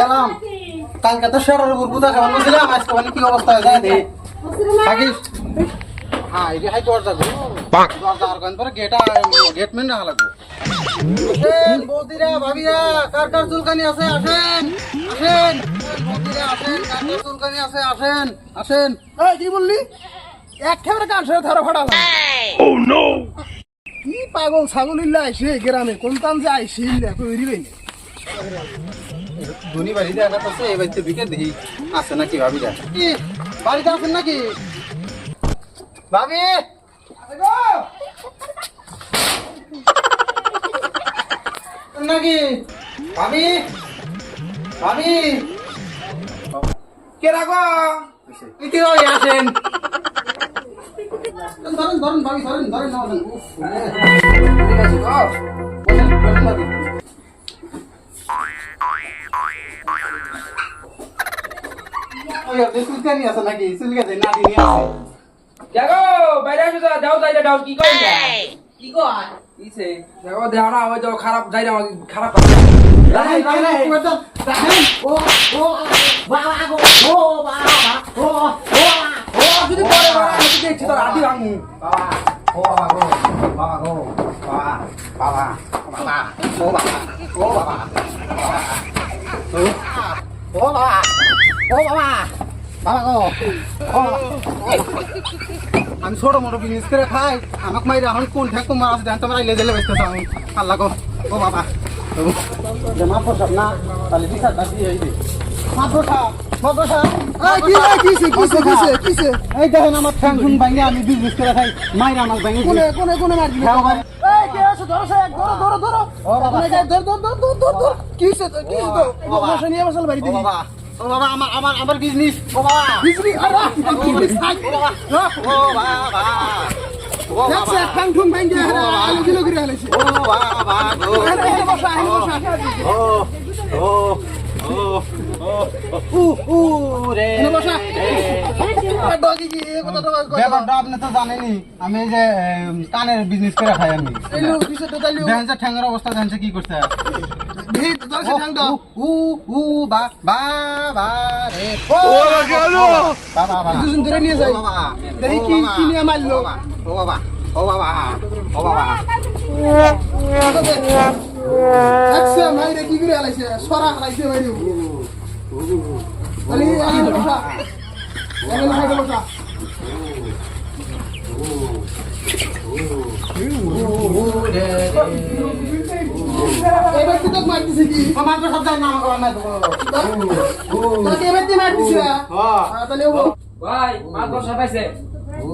গেলাম। কালকে তো উপর খাবার বলছিলাম আজকে মানে কি অবস্থা হয়ে যায় থাকিস হ্যাঁ এই যে হাই দরজা গো। দরজা আর কোন পরে গেট গেট মেন না লাগবো। বৌদিরা ভাবিরা কার কার চুলকানি আছে? আসেন আসেন। বৌদিরা আসেন কার কার চুলকানি আছে? আসেন আসেন। এই কি বললি? এক খেয়ে কান সরে ধরা ফাটালাম কি পাগল ছাগল ইল্লা আইসে গ্রামে? কোন তান যে আইসে ইল্লা কই রিবেন ধনী বাড়ি দেখা যাচ্ছে এই বাড়িতে বিকে দেখি আছে নাকি ভাবিরা কি বাড়িতে আছেন নাকি? ভাবি! নাকি? ভাবি! ভাবি! কে রাখো? ইতি আসেন ধরেন ধরেন ভাবি ধরেন ধরেন না ঠিক আছে আপনি চুলকানি আছে নাকি চুলকানি নাদিনী আছে দেখো বাইরে আসো তো যাও যাইলে কি কই কি কয় কিছে দেখো দেও না ওই তো খারাপ যাইলে আমাকে খারাপ রাহেন, রাহেন, একটু একটু, রাহেন। ও ও বাবা গো ও বাবা ও ও ও যদি পরে বাবা আমি দেখছি তোর হাতি ভাঙু বাবা, ও বাবা গো, বাবা গো, বাবা, বাবা, বাবা, ও বাবা, ও বাবা, বাবা, ও, ও বাবা, ও বাবা, বাবা গো, ও বাবা, ও বাবা। আমি ছোট মোটো বিজনেস করে খাই। আমাকে মাইরে এখন কোন ঠেক আছে দেন তোমার আইলে দিলে বেচতে চাও। আল্লাহ গো ও বাবা। ও, যে মা প্রসাদ না তাহলে বিচার দাস দিয়ে আইবে মা প্রসাদ মা কি আমার বিজনেস ও বাবা। ও বাবা। ও বাবা। ও বাবা। ও বাবা। কি ভাই দিয়ে আলু কিলো করে আলাইছে ও বাবা গো। এনে এনে বসা বসা ও ও ও ও উ উ রে বসা। কি এ কথা তো কই ব্যাপারটা আপনি তো জানেনই। আমি যে কানের বিজনেস করে খাই আমি। দেখেন ঠ্যাঙ্গের অবস্থা দেখেন কি করছে। ভিত সে ঠাং দাও উ উ বা বা বা রে ও গেল বা বা বা দুজন ধরে নিয়ে যাই ও বাবা দেখি ও কি বাবা, কি নিয়ে মারলো ও বাবা ও বাবা ও বাবা দেখছে মাইরে কি করে আলাইছে সরা আলাইছে মাইরে তাহলে এনে বসা এনে বসা বসা এবার তুই তো মারতিছে কি? আমার তো সব জানি না আমাকে বানাই দেবো তোকে এবার তুই মারতিছে হ্যাঁ। তাহলে ভাই মাল বর্ষা পাইছে। ও।